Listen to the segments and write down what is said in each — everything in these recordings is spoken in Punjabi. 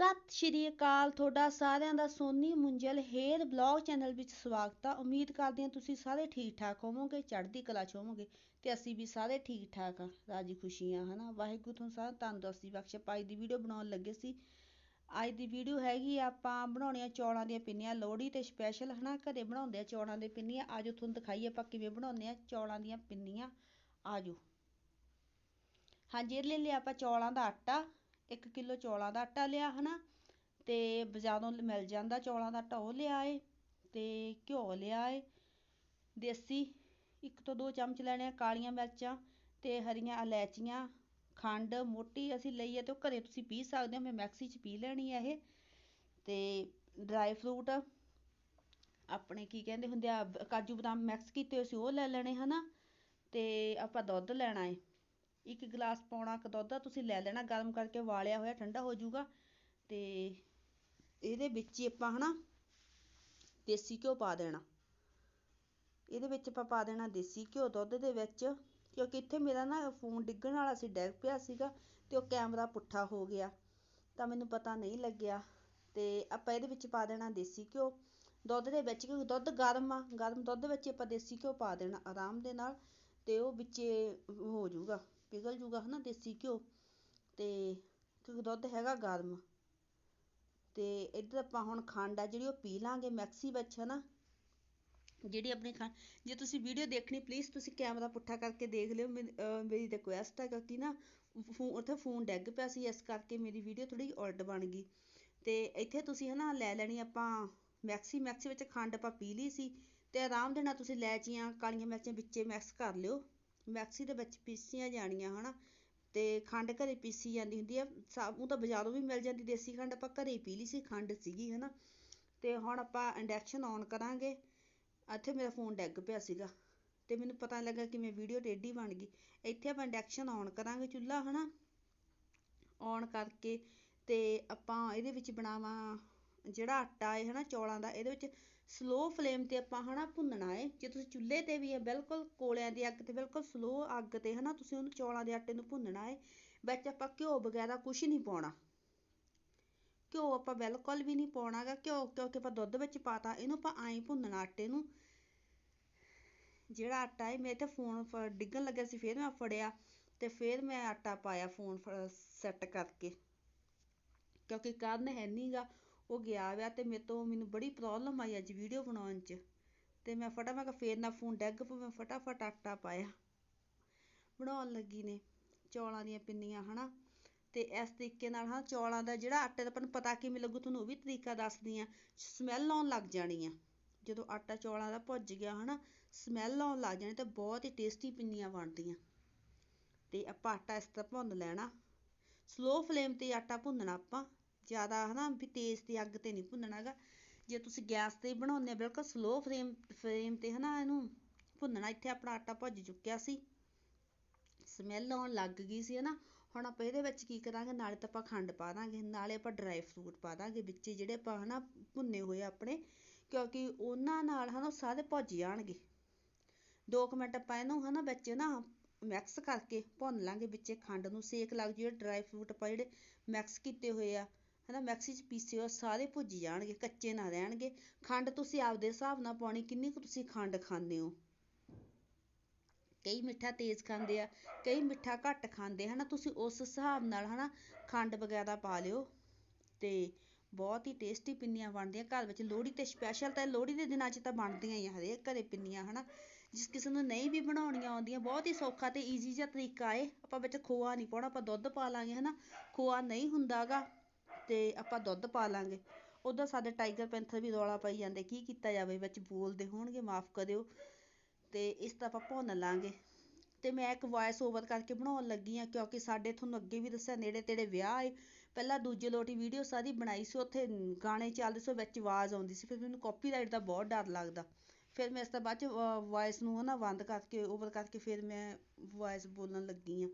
ਸਤਿ ਸ਼੍ਰੀ ਅਕਾਲ, ਤੁਹਾਡਾ ਸਾਰਿਆਂ ਦਾ Soni Munjal hair blog channel ਵਿੱਚ ਸਵਾਗਤ ਆ। ਉਮੀਦ ਕਰਦੇ ਹਾਂ ਤੁਸੀਂ ਸਾਰੇ ਠੀਕ ਠਾਕ ਹੋਵੋਗੇ, ਚੜ੍ਹਦੀ ਕਲਾ ਚ ਹੋਵੋਗੇ ਤੇ ਅਸੀਂ ਵੀ ਸਾਰੇ ਠੀਕ ਠਾਕ ਆ, ਰਾਜੀ ਖੁਸ਼ੀ ਆ ਹਨਾ? ਵਾਹਿਗੁਰੂ ਤੁਹਾਨੂੰ ਸਾਰਿਆਂ ਤੰਦਰੁਸਤੀ ਬਖਸ਼ੇ। ਪਾਈ ਦੀ ਵੀਡੀਓ ਬਣਾਉਣ ਲੱਗੇ ਸੀ। ਅੱਜ ਦੀ ਵੀਡੀਓ ਹੈਗੀ ਆ, ਆਪਾਂ ਬਣਾਉਣੀਆਂ ਚੌਲਾਂ ਦੀਆਂ ਪਿੰਨੀਆਂ, ਲੋਹੜੀ ਤੇ ਸਪੈਸ਼ਲ ਹਨਾ? ਘਰੇ ਬਣਾਉਂਦੇ ਆ ਚੌਲਾਂ ਦੇ ਪਿੰਨੀਆਂ। ਆਜੋ, ਤੁਹਾਨੂੰ ਦਿਖਾਈਏ ਆਪਾਂ ਕਿਵੇਂ ਬਣਾਉਂਦੇ ਆ ਚੌਲਾਂ ਦੀਆਂ ਪਿੰਨੀਆਂ। ਆਜੋ। ਹਾਂਜੀ ਇਹਦੇ ਲਈ ਆਪਾਂ ਚੌਲਾਂ ਦਾ ਆਟਾ। ਇੱਕ ਕਿਲੋ ਚੌਲਾਂ ਦਾ ਆਟਾ ਲਿਆ ਹੈ ਨਾ ਅਤੇ ਬਜ਼ਾਰੋਂ ਮਿਲ ਜਾਂਦਾ ਚੌਲਾਂ ਦਾ ਆਟਾ, ਉਹ ਲਿਆ ਹੈ ਅਤੇ ਘਿਓ ਲਿਆ ਹੈ ਦੇਸੀ ਇੱਕ ਤੋਂ ਦੋ ਚਮਚ ਲੈਣੇ ਆ ਕਾਲੀਆਂ ਮਿਰਚਾਂ ਅਤੇ ਹਰੀਆਂ ਇਲਾਇਚੀਆਂ, ਖੰਡ, ਮੋਟੀ ਅਸੀਂ ਲਈ ਹੈ ਤੇ ਉਹ ਘਰ ਤੁਸੀਂ ਪੀ ਸਕਦੇ ਹੋ, ਮੈਂ ਮੈਕਸੀ 'ਚ ਪੀ ਲੈਣੀ ਹੈ ਇਹ। ਅਤੇ ਡਰਾਈ ਫਰੂਟ ਆਪਣੇ ਕੀ ਕਹਿੰਦੇ ਹੁੰਦੇ ਆ, ਕਾਜੂ ਬਦਾਮ ਮਿਕਸ ਕੀਤੇ ਹੋਏ ਸੀ, ਉਹ ਲੈ ਲੈਣੇ ਹੈ ਨਾ ਅਤੇ ਆਪਾਂ ਦੁੱਧ ਲੈਣਾ ਹੈ ਇੱਕ ਗਿਲਾਸ ਪੌਣਾ ਕ ਦੁੱਧ ਤੁਸੀਂ ਲੈ ਲੈਣਾ, ਗਰਮ ਕਰਕੇ ਵਾਲਿਆ ਹੋਇਆ, ਠੰਡਾ ਹੋ ਜਾਊਗਾ। ਤੇ ਇਹਦੇ ਵਿੱਚ ਹੀ ਆਪਾਂ ਹਨਾ ਦੇਸੀ ਘਿਓ ਪਾ ਦੇਣਾ। ਇਹਦੇ ਵਿੱਚ ਆਪਾਂ ਪਾ ਦੇਣਾ ਦੇਸੀ ਘਿਓ ਦੁੱਧ ਦੇ ਵਿੱਚ, ਕਿਉਂਕਿ ਇੱਥੇ ਮੇਰਾ ਨਾ ਫੋਨ ਡਿੱਗਣ ਵਾਲਾ ਸੀ ਡਿੱਗ ਪਿਆ ਸੀਗਾ ਤੇ ਉਹ ਕੈਮਰਾ ਪੁੱਠਾ ਹੋ ਗਿਆ, ਤਾਂ ਮੈਨੂੰ ਪਤਾ ਨਹੀਂ ਲੱਗਿਆ। ਤੇ ਆਪਾਂ ਇਹਦੇ ਵਿੱਚ ਪਾ ਦੇਣਾ ਦੇਸੀ ਘਿਓ। ਦੁੱਧ ਦੇ ਵਿੱਚ, ਕਿਉਂਕਿ ਦੁੱਧ ਗਰਮ ਆ, ਗਰਮ ਦੁੱਧ ਵਿੱਚ ਆਪਾਂ ਦੇਸੀ ਘਿਓ ਪਾ ਦੇਣਾ ਆਰਾਮ ਦੇ ਨਾਲ, ਤੇ ਉਹ ਵਿੱਚ ਹੋ ਜਾਊਗਾ। ਪਿਘਲ ਜੂਗਾ ਹਨਾ ਦੇਸੀ ਘਿਓ ਤੇ ਕਿਉਂਕਿ ਦੁੱਧ ਹੈਗਾ ਗਰਮ ਤੇ ਇੱਧਰ ਆਪਾਂ ਹੁਣ ਖੰਡ ਆ ਜਿਹੜੀ ਉਹ ਪੀ ਲਾਂਗੇ ਮੈਕਸੀ ਵਿੱਚ ਹਨਾ, ਜਿਹੜੀ ਆਪਣੀ ਖੰਡ, ਜੇ ਤੁਸੀਂ ਵੀਡੀਓ ਦੇਖਣੀ ਪਲੀਜ਼ ਤੁਸੀਂ ਕੈਮਰਾ ਪੁੱਠਾ ਕਰਕੇ ਦੇਖ ਲਿਓ ਮੇਰੀ ਰਿਕੁਐਸਟ ਹੈ ਕਿਉਂਕਿ ਨਾ ਫੋਨ ਉੱਥੇ ਫੋਨ ਡਿੱਗ ਪਿਆ ਸੀ, ਇਸ ਕਰਕੇ ਮੇਰੀ ਵੀਡੀਓ ਥੋੜੀ ਉਲਟ ਬਣ ਗਈ ਤੇ ਇੱਥੇ ਤੁਸੀਂ ਹਨਾ ਲੈ ਲੈਣੀ ਆਪਾਂ ਮੈਕਸੀ ਮੈਕਸੀ ਵਿੱਚ ਖੰਡ ਆਪਾਂ ਪੀ ਲਈ ਸੀ ਤੇ ਆਰਾਮ ਦੇ ਨਾਲ ਤੁਸੀਂ ਲੈਚੀਆਂ ਕਾਲੀਆਂ ਮਿਰਚਾਂ ਵਿੱਚੇ ਮਿਕਸ ਕਰ ਲਿਓ। ਮੈਕਸੀ ਦੇ ਵਿੱਚ ਪੀਸੀਆਂ ਜਾਣੀਆਂ, ਹਨਾ? ਤੇ ਖੰਡ ਘਰੇ ਪੀਸੀ ਜਾਂਦੀ ਹੁੰਦੀ ਆ। ਉਹ ਤਾਂ ਬਾਜ਼ਾਰੋਂ ਵੀ ਮਿਲ ਜਾਂਦੀ, ਦੇਸੀ ਖੰਡ ਆਪਾਂ ਘਰੇ ਪੀ ਲਈ ਸੀ, ਖੰਡ ਸੀਗੀ, ਹਨਾ? ਤੇ ਹੁਣ ਆਪਾਂ ਇੰਡਕਸ਼ਨ ਔਨ ਕਰਾਂਗੇ। ਇੱਥੇ ਮੇਰਾ ਫੋਨ ਡਿੱਗ ਪਿਆ ਸੀਗਾ। ਤੇ ਮੈਨੂੰ ਪਤਾ ਲੱਗਾ ਕਿ ਮੈਂ ਵੀਡੀਓ ਟੇਢੀ ਬਣ ਗਈ। ਇੱਥੇ ਆਪਾਂ ਇੰਡਕਸ਼ਨ ਔਨ ਕਰਾਂਗੇ ਚੁੱਲ੍ਹਾ, ਹਨਾ? ਔਨ ਕਰਕੇ ਤੇ ਆਪਾਂ ਇਹਦੇ ਵਿੱਚ ਬਣਾਵਾਂ ਜਿਹੜਾ ਆਟਾ ਹੈ, ਹਨਾ, ਚੌਲਾਂ ਦਾ, ਇਹਦੇ ਵਿੱਚ ਸਲੋ ਫਲੇਮ ਤੇ ਆਪਾਂ, ਹਨਾ, ਭੁੰਨਣਾ ਹੈ। ਜੇ ਤੁਸੀਂ ਚੁੱਲ੍ਹੇ ਤੇ ਵੀ ਹੈ, ਬਿਲਕੁਲ ਕੋਲਿਆਂ ਦੀ ਅੱਗ ਤੇ, ਬਿਲਕੁਲ ਸਲੋ ਅੱਗ ਤੇ, ਹਨਾ, ਤੁਸੀਂ ਉਹਨੂੰ ਚੌਲਾਂ ਦੇ ਆਟੇ ਨੂੰ ਭੁੰਨਣਾ ਹੈ। ਵਿੱਚ ਆਪਾਂ ਘਿਓ ਵਗੈਰਾ ਕੁਛ ਨਹੀਂ ਪਾਉਣਾ। ਘਿਓ ਆਪਾਂ ਬਿਲਕੁਲ ਵੀ ਨਹੀਂ ਪਾਉਣਾਗਾ। ਘਿਓ ਕਿਉਂਕਿ ਆਪਾਂ ਦੁੱਧ ਵਿੱਚ ਪਾਤਾ, ਇਹਨੂੰ ਆਪਾਂ ਐਂ ਭੁੰਨਣਾ ਆਟੇ ਨੂੰ। ਜਿਹੜਾ ਆਟਾ ਹੈ ਮੇਰੇ ਤੇ ਫੋਨ ਡਿੱਗਣ ਲੱਗਿਆ ਸੀ, ਫਿਰ ਮੈਂ ਫੜਿਆ ਤੇ ਫਿਰ ਮੈਂ ਆਟਾ ਪਾਇਆ ਫੋਨ ਸੈੱਟ ਕਰਕੇ। ਕਿਉਂਕਿ ਕਰਨ ਹੈ ਨਹੀਂਗਾ ਉਹ ਗਿਆ ਵਾ ਤੇ ਮੇਰੇ ਤੋਂ ਮੈਨੂੰ ਬੜੀ ਪ੍ਰੋਬਲਮ ਆਈ ਅੱਜ ਵੀਡੀਓ ਬਣਾਉਣ 'ਚ। ਤੇ ਮੈਂ ਫਟਾਫਟ ਫੇਰ ਨਾ ਫੋਨ ਡੈਗ ਪੋ ਮੈਂ ਫਟਾਫਟ ਆਟਾ ਪਾਇਆ। ਬਣਾਉਣ ਲੱਗੀ ਨੇ ਚੌਲਾਂ ਦੀਆਂ ਪਿੰਨੀਆਂ, ਹਨਾ। ਤੇ ਇਸ ਤਰੀਕੇ ਨਾਲ ਹਾਂ ਚੌਲਾਂ ਦਾ ਜਿਹੜਾ ਆਟੇ ਦਾ ਆਪਾਂ ਪਤਾ ਕਿਵੇਂ ਲੱਗੂ, ਤੁਹਾਨੂੰ ਉਹ ਵੀ ਤਰੀਕਾ ਦੱਸਦੀ ਆ। ਸਮੈਲ ਆਉਣ ਲੱਗ ਜਾਣੀ ਆ। ਜਦੋਂ ਆਟਾ ਚੌਲਾਂ ਦਾ ਭੁੱਜ ਗਿਆ, ਹਨਾ ਸਮੈਲ ਆਉਣ ਲੱਗ ਜਾਣੀ ਤੇ ਬਹੁਤ ਹੀ ਟੇਸਟੀ ਪਿੰਨੀਆਂ ਬਣਦੀਆਂ। ਤੇ ਆਪਾਂ ਆਟਾ ਇਸ ਤਰ੍ਹਾਂ ਭੁੰਨ ਲੈਣਾ। ਸਲੋ ਫਲੇਮ ਤੇ ਆਟਾ ਭੁੰਨਣਾ ਆਪਾਂ। ਜ਼ਿਆਦਾ ਹਨਾ, ਵੀ ਤੇਜ਼ ਤੇ ਅੱਗ ਤੇ ਨਹੀਂ ਭੁੰਨਣਾਗਾ ਜੇ ਤੁਸੀਂ ਗੈਸ ਤੇ ਬਣਾਉਂਦੇ ਆ, ਬਿਲਕੁਲ ਸਲੋ ਫਲੇਮ ਫਲੇਮ ਤੇ ਹਨਾ ਇਹਨੂੰ ਭੁੰਨਣਾ। ਇੱਥੇ ਆਪਣਾ ਆਟਾ ਭੁੱਜ ਚੁੱਕਿਆ ਸੀ। ਸਮੈਲ ਆਉਣ ਲੱਗ ਗਈ ਸੀ ਹਨਾ। ਹੁਣ ਆਪਾਂ ਇਹਦੇ ਵਿੱਚ ਕੀ ਕਰਾਂਗੇ? ਨਾਲੇ ਤਾਂ ਆਪਾਂ ਖੰਡ ਪਾ ਦਾਂਗੇ। ਨਾਲੇ ਆਪਾਂ ਡਰਾਈ ਫਰੂਟ ਪਾ ਦਾਂਗੇ ਵਿੱਚ, ਜਿਹੜੇ ਆਪਾਂ ਹਨਾ ਭੁੰਨੇ ਹੋਏ ਆਪਣੇ। ਕਿਉਂਕਿ ਉਹਨਾਂ ਨਾਲ ਹਨਾ ਸਾਰੇ ਭੁੱਜ ਜਾਣਗੇ। 2 ਮਿੰਟ ਆਪਾਂ ਇਹਨੂੰ ਹਨਾ ਵਿੱਚ ਨਾ ਮਿਕਸ ਕਰਕੇ ਭੁੰਨ ਲਾਂਗੇ। ਵਿੱਚੇ ਖੰਡ ਨੂੰ ਸੇਕ ਲੱਗ ਜਿਹੜੇ ਡਰਾਈ ਫਰੂਟ ਆਪਾਂ ਜਿਹੜੇ ਮਿਕਸ ਕੀਤੇ ਹੋਏ ਆ ਹਨਾ, ਮਿਕਸੀ 'ਚ ਪੀਸਿਓ ਸਾਰੇ ਭੁੱਜ ਜਾਣਗੇ, ਕੱਚੇ ਨਾ ਰਹਿਣਗੇ। ਖੰਡ ਤੁਸੀਂ ਆਪਦੇ ਹਿਸਾਬ ਨਾਲ ਪਾਉਣੀ, ਕਿੰਨੀ ਕੁ ਤੁਸੀਂ ਖੰਡ ਖਾਂਦੇ ਹੋ? ਕਈ ਮਿੱਠਾ ਤੇਜ਼ ਖਾਂਦੇ ਆ, ਕਈ ਮਿੱਠਾ ਘੱਟ ਖਾਂਦੇ ਹਨਾ, ਤੁਸੀਂ ਉਸ ਹਿਸਾਬ ਨਾਲ, ਹਨਾ, ਖੰਡ ਵਗੈਰਾ ਪਾ ਲਿਓ ਤੇ ਬਹੁਤ ਹੀ ਟੇਸਟੀ ਪਿੰਨੀਆਂ ਬਣਦੀਆਂ। ਘਰ ਵਿੱਚ ਲੋਹੜੀ ਤੇ ਸਪੈਸ਼ਲ ਤਾਂ ਲੋਹੜੀ ਦੇ ਦਿਨਾਂ 'ਚ ਤਾਂ ਬਣਦੀਆਂ ਹੀ ਆ, ਹਰੇਕ ਘਰੇ ਪਿੰਨੀਆਂ, ਹਨਾ। ਜਿਸ ਕਿਸੇ ਨੂੰ ਨਹੀਂ ਵੀ ਬਣਾਉਣੀਆਂ ਆਉਂਦੀਆਂ, ਬਹੁਤ ਹੀ ਸੌਖਾ ਤੇ ਈਜ਼ੀ ਜਿਹਾ ਤਰੀਕਾ ਏ। ਆਪਾਂ ਵਿੱਚ ਖੋਆ ਨਹੀਂ ਪਾਉਣਾ, ਆਪਾਂ ਦੁੱਧ ਪਾ ਲਾਂਗੇ, ਹਨਾ। ਖੋਆ ਨਹੀਂ ਹੁੰਦਾਗਾ। ਤੇ ਆਪਾਂ ਦੁੱਧ ਪਾ ਲਾਂਗੇ। ਉਦੋਂ ਸਾਡੇ ਟਾਈਗਰ ਪੈਂਥਰ ਵੀ ਰੌਲਾ ਪਾਈ ਜਾਂਦੇ, ਕੀ ਕੀਤਾ ਜਾਵੇ, ਵਿੱਚ ਬੋਲਦੇ ਹੋਣਗੇ, ਮਾਫ ਕਰਿਓ। ਤੇ ਇਸ ਤਰ੍ਹਾਂ ਆਪਾਂ ਭੁੰਨ ਲਾਂਗੇ। ਤੇ ਮੈਂ ਇੱਕ ਵੌਇਸ ਓਵਰ ਕਰਕੇ ਬਣਾਉਣ ਲੱਗੀ ਆ ਕਿਉਂਕਿ ਸਾਡੇ ਤੁਹਾਨੂੰ ਅੱਗੇ ਵੀ ਦੱਸਿਆ ਨੇੜੇ ਤੇੜੇ ਵਿਆਹ ਏ ਪਹਿਲਾਂ ਦੂਜੇ ਲੋਟੀ ਵੀਡੀਓ ਸਾਰੀ ਬਣਾਈ ਸੀ, ਉੱਥੇ ਗਾਣੇ ਚੱਲਦੇ ਸੀ ਵਿੱਚ ਆਵਾਜ਼ ਆਉਂਦੀ ਸੀ, ਫਿਰ ਮੈਨੂੰ ਕਾਪੀਰਾਈਟ ਦਾ ਬਹੁਤ ਡਰ ਲੱਗਦਾ। ਫਿਰ ਮੈਂ ਇਸ ਤੋਂ ਬਾਅਦ ਚ ਵੌਇਸ ਨੂੰ ਹਨਾ ਬੰਦ ਕਰਕੇ ਓਵਰ ਕਰਕੇ ਫਿਰ ਮੈਂ ਵੌਇਸ ਬੋਲਣ ਲੱਗੀ ਆ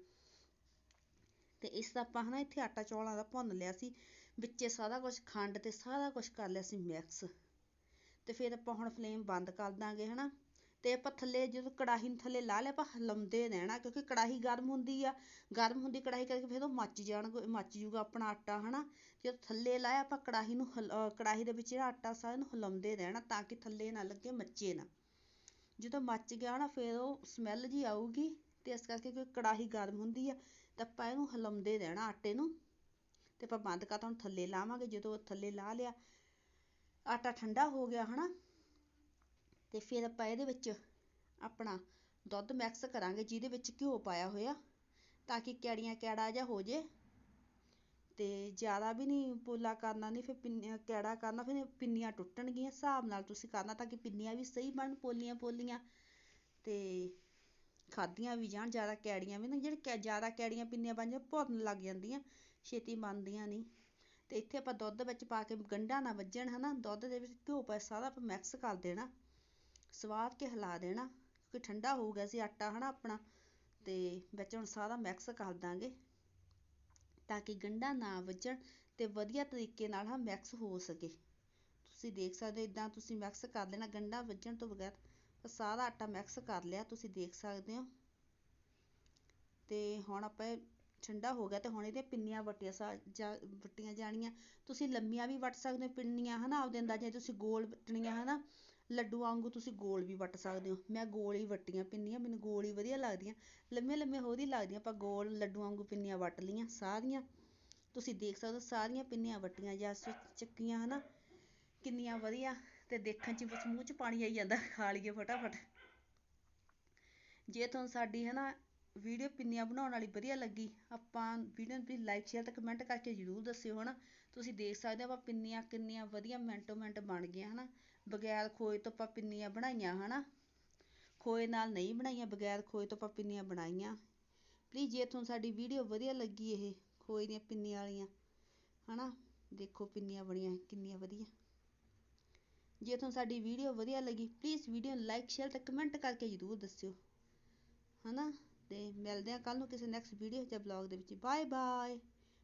ਤੇ ਇਸ ਦਾ ਆਪਾਂ ਹਨਾ ਇੱਥੇ ਆਟਾ ਚੌਲਾਂ ਦਾ ਭੁੰਨ ਲਿਆ ਸੀ, ਵਿੱਚੇ ਸਾਰਾ ਕੁਝ ਖੰਡ ਤੇ ਸਾਰਾ ਕੁਝ ਕਰ ਲਿਆ ਸੀ ਮਿਕਸ। ਤੇ ਫਿਰ ਆਪਾਂ ਹੁਣ ਫਲੇਮ ਬੰਦ ਕਰ ਦਾਂਗੇ ਹਨਾ। ਤੇ ਆਪਾਂ ਥੱਲੇ ਜਦੋਂ ਕੜਾਹੀ ਨੂੰ ਥੱਲੇ ਲਾ ਲਿਆ, ਆਪਾਂ ਹਲਾਉਂਦੇ ਰਹਿਣਾ ਕਿਉਂਕਿ ਕੜਾਹੀ ਗਰਮ ਹੁੰਦੀ ਆ। ਗਰਮ ਹੁੰਦੀ ਕੜਾਹੀ ਕਰਕੇ ਫਿਰ ਉਹ ਮੱਚ ਜਾਣ ਮੱਚ ਜੂਗਾ ਆਪਣਾ ਆਟਾ ਹਨਾ। ਜਦੋਂ ਥੱਲੇ ਲਾਇਆ ਆਪਾਂ ਕੜਾਹੀ ਨੂੰ ਹਿਲ- ਅਹ ਕੜਾਹੀ ਦੇ ਵਿੱਚ ਜਿਹੜਾ ਆਟਾ ਸਾਰਾ ਨੂੰ ਹਿਲਾਉਂਦੇ ਰਹਿਣਾ ਤਾਂ ਕਿ ਥੱਲੇ ਨਾ ਲੱਗੇ, ਮੱਚੇ ਨਾ। ਜਦੋਂ ਮੱਚ ਗਿਆ ਨਾ ਫਿਰ ਉਹ ਸਮੈਲ ਜੀ ਆਊਗੀ। ਤੇ ਇਸ ਕਰਕੇ ਕਿ ਕੜਾਹੀ ਗਰਮ ਹੁੰਦੀ ਆ, ਤਾਂ ਆਪਾਂ ਇਹਨੂੰ ਹਿਲਾਉਂਦੇ ਰਹਿਣਾ ਆਟੇ ਨੂੰ, ਤੇ ਆਪਾਂ ਬੰਦ ਕਰਤਾ ਹੁਣ ਥੱਲੇ ਲਾਵਾਂਗੇ, ਜਦੋਂ ਥੱਲੇ ਲਾ ਲਿਆ, ਆਟਾ ਠੰਡਾ ਹੋ ਗਿਆ ਹਨਾ, ਤੇ ਫਿਰ ਆਪਾਂ ਇਹਦੇ ਵਿੱਚ ਆਪਣਾ ਦੁੱਧ ਮਿਕਸ ਕਰਾਂਗੇ, ਜਿਹਦੇ ਵਿੱਚ ਘਿਓ ਪਾਇਆ ਹੋਇਆ, ਤਾਂ ਕਿ ਕੈੜੀਆਂ ਕੈੜਾ ਜਿਹਾ ਹੋ ਜੇ, ਤੇ ਜ਼ਿਆਦਾ ਵੀ ਨਹੀਂ ਪੋਲਾ ਕਰਨਾ, ਨਹੀਂ ਫਿਰ ਪਿੰਨੀਆਂ, ਕੈੜਾ ਕਰਨਾ, ਫਿਰ ਪਿੰਨੀਆਂ ਟੁੱਟਣਗੀਆਂ, ਹਿਸਾਬ ਨਾਲ ਤੁਸੀਂ ਕਰਨਾ, ਤਾਂ ਕਿ ਪਿੰਨੀਆਂ ਵੀ ਸਹੀ ਬਣ ਪੋਲੀਆਂ ਪੋਲੀਆਂ ਤੇ ਖਾਧੀਆਂ ਵੀ ਜਾਣ, ਜ਼ਿਆਦਾ ਕੈੜੀਆਂ ਵੀ ਨਾ, ਜਿਹੜੇ ਕੈ, ਜ਼ਿਆਦਾ ਕੈੜੀਆਂ ਪਿੰਨੀਆਂ ਬਣ ਭੁਰਨ ਲੱਗ ਜਾਂਦੀਆਂ, ਛੇਤੀ ਬਣਦੀਆਂ ਨਹੀਂ। ਤੇ ਇੱਥੇ ਆਪਾਂ ਦੁੱਧ ਵਿੱਚ ਪਾ ਕੇ ਗੰਢਾਂ ਨਾ ਵੱਜਣ, ਹਨਾ, ਦੁੱਧ ਦੇ ਵਿੱਚ ਘਿਓ ਪਾ, ਸਾਰਾ ਆਪਾਂ ਮਿਕਸ ਕਰ ਦੇਣਾ ਸਵਾਰ ਕੇ ਹਿਲਾ ਦੇਣਾ, ਕਿਉਂਕਿ ਠੰਡਾ ਹੋ ਗਿਆ ਸੀ ਆਟਾ ਨਾ ਆਪਣਾ, ਤੇ ਵਿੱਚ ਹੁਣ ਸਾਰਾ ਮਿਕਸ ਕਰ ਦਾਂਗੇ, ਤਾਂ ਕਿ ਗੰਢਾਂ ਨਾ ਵੱਜਣ ਤੇ ਵਧੀਆ ਤਰੀਕੇ ਨਾਲ, ਹਾਂ ਮਿਕਸ ਹੋ ਸਕੇ। ਤੁਸੀਂ ਦੇਖ ਸਕਦੇ ਹੋ ਇੱਦਾਂ ਤੁਸੀਂ ਮਿਕਸ ਕਰ ਲੈਣਾ, ਗੰਢਾਂ ਵੱਜਣ ਤੋਂ ਬਗੈਰ ਸਾਰਾ ਆਟਾ ਮਿਕਸ ਕਰ ਲਿਆ, ਤੁਸੀਂ ਦੇਖ ਸਕਦੇ ਹੋ। ਤੇ ਹੁਣ ਆਪਾਂ ਠੰਡਾ ਹੋ ਗਿਆ ਤੇ ਹੁਣ ਇਹਦੀਆਂ ਪਿੰਨੀਆਂ ਵੱਟੀਆਂ ਸਾ ਵੱਟੀਆਂ ਜਾਣੀਆਂ। ਤੁਸੀਂ ਲੰਮੀਆਂ ਵੀ ਵੱਟ ਸਕਦੇ ਹੋ ਪਿੰਨੀਆਂ, ਹਨਾ, ਆਪਦੇ ਅੰਦਾਜ਼ੇ ਤੁਸੀਂ ਗੋਲ ਵੱਟਣੀਆਂ, ਹਨਾ। ਲੱਡੂ ਵਾਂਗੂ ਤੁਸੀਂ ਗੋਲ ਵੀ ਵੱਟ ਸਕਦੇ ਹੋ। ਮੈਂ ਗੋਲ ਹੀ ਵੱਟੀਆਂ ਪਿੰਨੀਆਂ, ਮੈਨੂੰ ਗੋਲ ਹੀ ਵਧੀਆ ਲੱਗਦੀਆਂ। ਲੰਮੇ ਲੰਮੇ ਹੋਰ ਲੱਗਦੀਆਂ, ਆਪਾਂ ਗੋਲ ਲੱਡੂ ਵਾਂਗੂ ਪਿੰਨੀਆਂ ਵੱਟ ਲਈਆਂ, ਸਾਰੀਆਂ। ਤੁਸੀਂ ਦੇਖ ਸਕਦੇ ਹੋ ਸਾਰੀਆਂ ਪਿੰਨੀਆਂ ਵੱਟੀਆਂ ਜਾ ਚੱਕੀਆਂ, ਹਨਾ। ਕਿੰਨੀਆਂ ਵਧੀਆ। ਤੇ ਦੇਖਣ 'ਚ ਬਸ ਮੂੰਹ 'ਚ ਪਾਣੀ ਆਈ ਜਾਂਦਾ, ਖਾ ਲਈਏ ਫਟਾਫਟ। ਜੇ ਤੁਹਾਨੂੰ ਸਾਡੀ ਹਨਾ ਵੀਡੀਓ ਪਿੰਨੀਆਂ ਬਣਾਉਣ ਵਾਲੀ ਵਧੀਆ ਲੱਗੀ, ਆਪਾਂ ਵੀਡੀਓ ਨੂੰ ਲਾਈਕ ਸ਼ੇਅਰ ਤੇ ਕਮੈਂਟ ਕਰਕੇ ਜ਼ਰੂਰ ਦੱਸਿਓ ਹਨਾ। ਤੁਸੀਂ ਦੇਖ ਸਕਦੇ ਹੋ ਆਪਾਂ ਪਿੰਨੀਆਂ ਕਿੰਨੀਆਂ ਵਧੀਆ ਮਿੰਟੋ ਮਿੰਟ ਬਣ ਗਈਆਂ ਹਨਾ। ਬਗੈਰ ਖੋਏ ਤੋਂ ਆਪਾਂ ਪਿੰਨੀਆਂ ਬਣਾਈਆਂ ਹਨਾ। ਖੋਏ ਨਾਲ ਨਹੀਂ ਬਣਾਈਆਂ, ਬਗੈਰ ਖੋਏ ਤੋਂ ਆਪਾਂ ਪਿੰਨੀਆਂ ਬਣਾਈਆਂ। ਪਲੀਜ਼ ਜੇ ਤੁਹਾਨੂੰ ਸਾਡੀ ਵੀਡੀਓ ਵਧੀਆ ਲੱਗੀ ਇਹ, ਖੋਏ ਦੀਆਂ ਪਿੰਨੀਆਂ ਵਾਲੀਆਂ, ਹਨਾ। ਦੇਖੋ ਪਿੰਨੀਆਂ ਬਣੀਆਂ ਕਿੰਨੀਆਂ ਵਧੀਆ। ਜੇ ਤੁਹਾਨੂੰ ਸਾਡੀ ਵੀਡੀਓ ਵਧੀਆ ਲੱਗੀ ਪਲੀਜ਼ ਵੀਡੀਓ ਨੂੰ ਲਾਈਕ ਸ਼ੇਅਰ ਤੇ ਕਮੈਂਟ ਕਰਕੇ ਜ਼ਰੂਰ ਦੱਸਿਓ। ਹਨਾ? ਤੇ ਮਿਲਦੇ ਆ ਕੱਲ ਨੂੰ ਕਿਸੇ ਨੈਕਸਟ ਵੀਡੀਓ ਜਾਂ ਬਲੌਗ ਦੇ ਵਿੱਚ। Bye bye